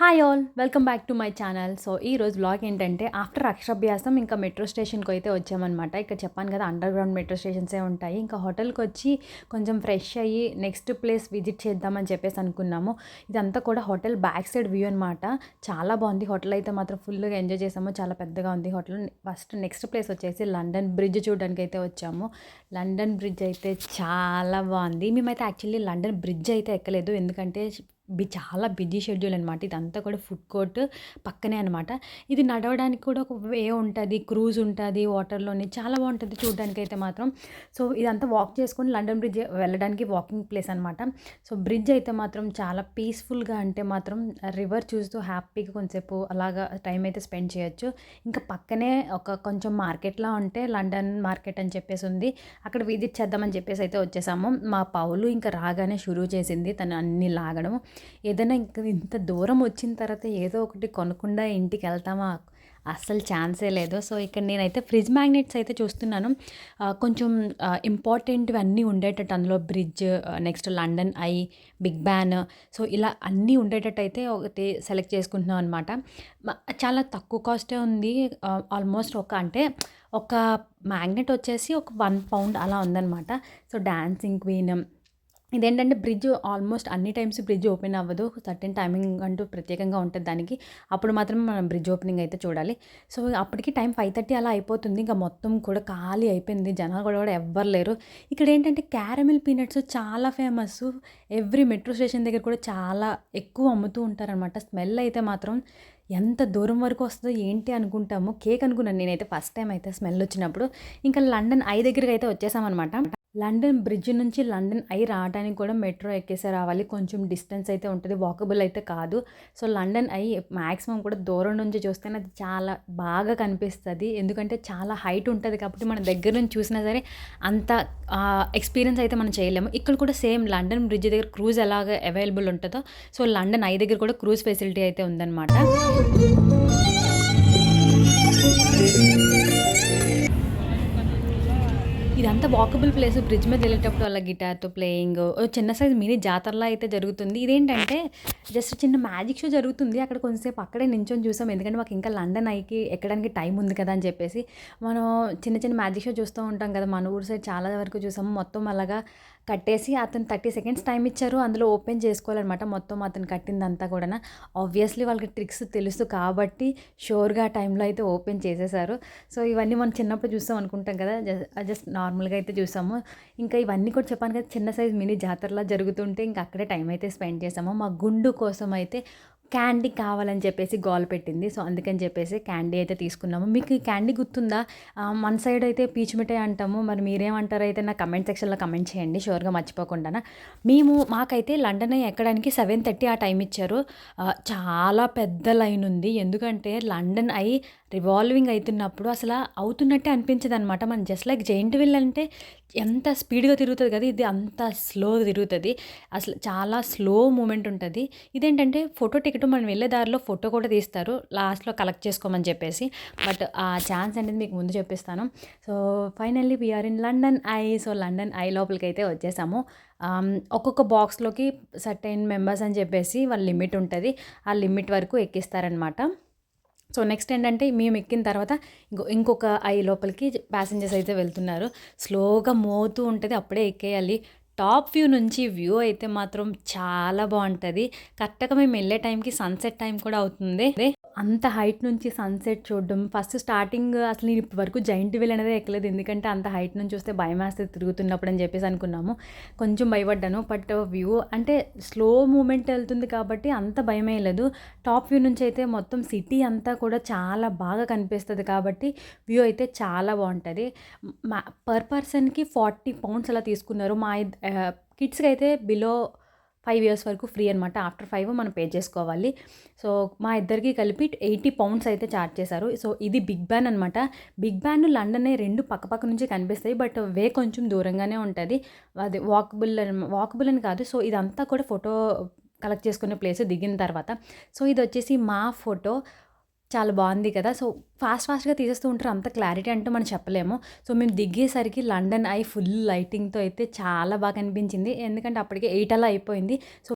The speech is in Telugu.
Hi all welcome back to my channel. So ఈ రోజు బ్లాగ్ ఏంటంటే ఆఫ్టర్ అక్షరాభ్యాసం ఇంకా మెట్రో స్టేషన్కి అయితే వచ్చామన్నమాట. ఇక్కడ చెప్పాను కదా అండర్ గ్రౌండ్ మెట్రో స్టేషన్సే ఉంటాయి. ఇంకా హోటల్కి వచ్చి కొంచెం ఫ్రెష్ అయ్యి నెక్స్ట్ ప్లేస్ విజిట్ చేద్దామని చెప్పేసి అనుకున్నాము. ఇదంతా కూడా హోటల్ బ్యాక్ సైడ్ వ్యూ అనమాట చాలా బాగుంది. హోటల్ అయితే మాత్రం ఫుల్గా ఎంజాయ్ చేసాము. చాలా పెద్దగా ఉంది హోటల్ ఫస్ట్ నెక్స్ట్ ప్లేస్ వచ్చేసి లండన్ బ్రిడ్జ్ చూడడానికి అయితే వచ్చాము. లండన్ బ్రిడ్జ్ అయితే చాలా బాగుంది. మేమైతే యాక్చువల్లీ లండన్ బ్రిడ్జ్ అయితే ఎక్కలేదు. ఎందుకంటే చాలా బిజీ షెడ్యూల్ అనమాట ఇదంతా కూడా ఫుడ్ కోర్ట్ పక్కనే అనమాట ఇది నడవడానికి కూడా ఒక వే ఉంటుంది క్రూజ్ ఉంటుంది వాటర్లోని చాలా బాగుంటుంది చూడడానికి అయితే మాత్రం. సో ఇదంతా వాక్ చేసుకొని లండన్ బ్రిడ్జ్ వెళ్ళడానికి వాకింగ్ ప్లేస్ అనమాట సో బ్రిడ్జ్ అయితే మాత్రం చాలా పీస్ఫుల్గా అంటే మాత్రం రివర్ చూస్తూ హ్యాపీగా కొంచెంసేపు అలాగా టైం అయితే స్పెండ్ చేయొచ్చు. ఇంకా పక్కనే ఒక కొంచెం మార్కెట్లా ఉంటే లండన్ మార్కెట్ అని చెప్పేసి ఉంది. అక్కడ విజిట్ చేద్దామని చెప్పేసి అయితే వచ్చేసాము. మా పౌలు ఇంకా రాగానే షురూ చేసింది తను అన్ని లాగడం. ఏదైనా ఇంక ఇంత దూరం వచ్చిన తర్వాత ఏదో ఒకటి కొనకుండా ఇంటికి వెళ్తామా? అస్సలు ఛాన్సే లేదు. సో ఇక్కడ నేనైతే ఫ్రిడ్జ్ మ్యాగ్నెట్స్ అయితే చూస్తున్నాను. కొంచెం ఇంపార్టెంట్వి అన్నీ ఉండేటట్టు అందులో bridge next London Eye Big Ben. So ఇలా అన్నీ ఉండేటట్టు అయితే ఒకటి సెలెక్ట్ చేసుకుంటున్నాం అనమాట చాలా తక్కువ కాస్టే ఉంది. ఆల్మోస్ట్ ఒక అంటే ఒక మ్యాగ్నెట్ వచ్చేసి ఒక వన్ పౌండ్ అలా ఉందన్నమాట. సో డాన్సింగ్ క్వీన్ ఇదేంటంటే బ్రిడ్జ్ ఆల్మోస్ట్ అన్ని టైమ్స్ బ్రిడ్జ్ ఓపెన్ అవ్వదు. సర్టెన్ టైమింగ్ అంటూ ప్రత్యేకంగా ఉంటుంది దానికి. అప్పుడు మాత్రం మనం బ్రిడ్జ్ ఓపెనింగ్ అయితే చూడాలి. సో అప్పటికి టైం ఫైవ్ థర్టీ అలా అయిపోతుంది. ఇంకా మొత్తం కూడా ఖాళీ అయిపోయింది. జనాలు కూడా కూడా ఎవ్వరు లేరు. ఇక్కడ ఏంటంటే క్యారమిల్ పీనట్స్ చాలా ఫేమస్. ఎవ్రీ మెట్రో స్టేషన్ దగ్గర కూడా చాలా ఎక్కువ అమ్ముతూ ఉంటారనమాట స్మెల్ అయితే మాత్రం ఎంత దూరం వరకు వస్తుందో ఏంటి అనుకుంటాము. కేక్ అనుకున్నాను నేనైతే ఫస్ట్ టైం అయితే స్మెల్ వచ్చినప్పుడు. ఇంకా లండన్ ఐ దగ్గరికి అయితే వచ్చేసామన్నమాట. లండన్ బ్రిడ్జ్ నుంచి లండన్ అయి రావడానికి కూడా మెట్రో ఎక్కేసే రావాలి. కొంచెం డిస్టెన్స్ అయితే ఉంటుంది వాకబుల్ అయితే కాదు. సో లండన్ అయి మ్యాక్సిమం కూడా దూరం నుంచి చూస్తేనే అది చాలా బాగా కనిపిస్తుంది. ఎందుకంటే చాలా హైట్ ఉంటుంది కాబట్టి మన దగ్గర నుంచి చూసినా సరే అంత ఎక్స్పీరియన్స్ అయితే మనం చేయలేము. ఇక్కడ కూడా సేమ్ లండన్ బ్రిడ్జ్ దగ్గర క్రూజ్ ఎలాగ అవైలబుల్ ఉంటుందో సో లండన్ ఐ దగ్గర కూడా క్రూజ్ ఫెసిలిటీ అయితే ఉందన్నమాట. అంత వాకబుల్ ప్లేస్ బ్రిడ్జ్ మీద వెళ్ళేటప్పుడు అలా గిటార్తో ప్లేయింగ్ చిన్న సైజ్ మినీ జాతరలా అయితే జరుగుతుంది. ఇదేంటంటే జస్ట్ చిన్న మ్యాజిక్ షో జరుగుతుంది. అక్కడ కొంచెంసేపు అక్కడే నించొని చూసాం. ఎందుకంటే మాకు ఇంకా లండన్ ఐకి ఎక్కడానికి టైం ఉంది కదా అని చెప్పేసి మనం చిన్న చిన్న మ్యాజిక్ షో చూస్తూ ఉంటాం కదా. మన ఊరు సైడ్ చాలా వరకు చూసాము మొత్తం అలాగా కట్టేసి అతను థర్టీ సెకండ్స్ టైం ఇచ్చారు. అందులో ఓపెన్ చేసుకోవాలన్నమాట. మొత్తం అతను కట్టిందంతా కూడా ఆబ్వియస్లీ వాళ్ళకి ట్రిక్స్ తెలుసు కాబట్టి షోర్గా ఆ టైంలో అయితే ఓపెన్ చేసేసారు సో ఇవన్నీ మనం చిన్నప్పుడు చూస్తాం అనుకుంటాం కదా. జస్ట్ నార్మల్గా అయితే చూసాము. ఇంకా ఇవన్నీ కూడా చెప్పాను కదా చిన్న సైజ్ మినీ జాతరలా జరుగుతుంటే ఇంకా అక్కడే టైం అయితే స్పెండ్ చేసాము. మా గుండు కోసం అయితే క్యాండీ కావాలని చెప్పేసి గోల్ పెట్టింది. సో అందుకని చెప్పేసి క్యాండీ అయితే తీసుకున్నాము. మీకు ఈ క్యాండీ గుర్తుందా? మన సైడ్ అయితే పీచు మిఠాయి అంటాము. మరి మీరేమంటారో అయితే నా కమెంట్ సెక్షన్లో కమెంట్ చేయండి. షూర్గా మర్చిపోకుండా మేము మాకైతే లండన్ ఎక్కడానికి సెవెన్ థర్టీ ఆ టైం ఇచ్చారు. చాలా పెద్ద లైన్ ఉంది. ఎందుకంటే లండన్ అయి రివాల్వింగ్ అవుతున్నప్పుడు అసలు అవుతున్నట్టే అనిపించదు అనమాట మనం జస్ట్ లైక్ జైంట్ విల్ అంటే ఎంత స్పీడ్గా తిరుగుతుంది కదా ఇది అంత స్లో తిరుగుతుంది. అసలు చాలా స్లో మూమెంట్ ఉంటుంది. ఇదేంటంటే ఫోటో టికెట్ మనం వెళ్ళే దారిలో ఫోటో కూడా తీస్తారు. లాస్ట్లో కలెక్ట్ చేసుకోమని చెప్పేసి. బట్ ఆ ఛాన్స్ అనేది మీకు ముందు చెప్పిస్తాను. So finally we are in London Eye so London Eye లోపలికి అయితే వచ్చేసాము ఒక్కొక్క బాక్స్లోకి సర్టైన్ మెంబర్స్ అని చెప్పేసి వాళ్ళ లిమిట్ ఉంటుంది. ఆ లిమిట్ వరకు ఎక్కిస్తారనమాట సో నెక్స్ట్ ఏంటంటే మేము ఎక్కిన తర్వాత ఇంకో ఇంకొక ఐ లోపలికి ప్యాసింజర్స్ అయితే వెళ్తున్నారు. స్లోగా మోతూ ఉంటుంది అప్పుడే ఎక్కేయాలి. టాప్ వ్యూ నుంచి వ్యూ అయితే మాత్రం చాలా బాగుంటుంది. కరెక్ట్గా మేము వెళ్ళే టైంకి సన్సెట్ టైం కూడా అవుతుంది. అంత హైట్ నుంచి సన్సెట్ చూడడం. ఫస్ట్ స్టార్టింగ్ అసలు నేను ఇప్పటి వరకు జైంట్ వీల్ అనేది ఎక్కలేదు. ఎందుకంటే అంత హైట్ నుంచి చూస్తే భయం వేస్తే తిరుగుతున్నప్పుడు అని చెప్పేసి అనుకున్నాము. కొంచెం భయపడ్డాను. బట్ వ్యూ అంటే స్లో మూమెంట్ వెళ్తుంది కాబట్టి అంత భయం లేదు. టాప్ వ్యూ నుంచి అయితే మొత్తం సిటీ అంతా కూడా చాలా బాగా కనిపిస్తుంది కాబట్టి వ్యూ అయితే చాలా బాగుంటుంది. మా పర్ పర్సన్కి ఫార్టీ పౌండ్స్ అలా తీసుకున్నారు. మా కిడ్స్కి అయితే బిలో ఫైవ్ ఇయర్స్ వరకు ఫ్రీ అనమాట ఆఫ్టర్ ఫైవ్ మనం పే చేసుకోవాలి. సో మా ఇద్దరికి కలిపి ఎయిటీ పౌండ్స్ అయితే ఛార్జ్ చేశారు. సో ఇది బిగ్ బ్యాన్ అనమాట బిగ్ బ్యాన్ లండన్ రెండు పక్కపక్క నుంచి కనిపిస్తాయి. బట్ వే కొంచెం దూరంగానే ఉంటుంది. అది వాకబుల్ వాకబుల్ అని కాదు. సో ఇదంతా కూడా ఫోటో కలెక్ట్ చేసుకునే ప్లేస్ దిగిన తర్వాత. సో ఇది వచ్చేసి మా ఫోటో. చాలా బాగుంది కదా. సో ఫాస్ట్ ఫాస్ట్గా తీసేస్తూ ఉంటారు. అంత క్లారిటీ అంటే మనం చెప్పలేము. సో మేము దిగేసరికి లండన్ ఐ ఫుల్ లైటింగ్తో అయితే చాలా బాగా అనిపించింది ఎందుకంటే అప్పటికే ఎయిట్ అలా అయిపోయింది. సో